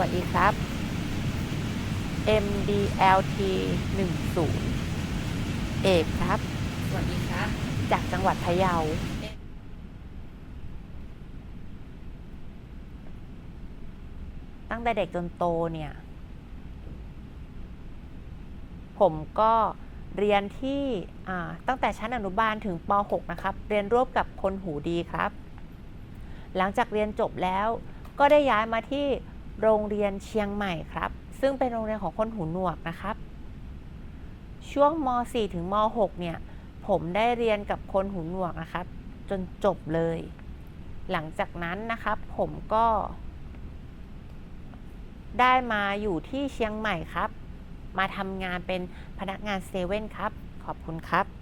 วัสดีครับ MDLT 10เอกครับ สวัสดีครับ จากจังหวัดพะเยาตั้งแต่เด็กจนโตเนี่ย ผมก็เรียนที่อ่าตั้งแต่ชั้นอนุบาลถึงป .6 นะครับ เรียนร่วมกับคนหูดีครับ หลังจากเรียนจบแล้วก็ได้ย้ายมาที่ โรงเรียนเชียงใหม่ครับ ซึ่งเป็นโรงเรียนของคนหูหนวกนะครับ ช่วงม .4 ถึงม .6 เนี่ย ผมได้เรียนกับคนหูหนวกนะครับ จนจบเลย หลังจากนั้นนะครับ ผมก็ ได้มาอยู่ที่เชียงใหม่ครับ มาทำงานเป็นพนักงานเซเว่นครับ ขอบคุณครับ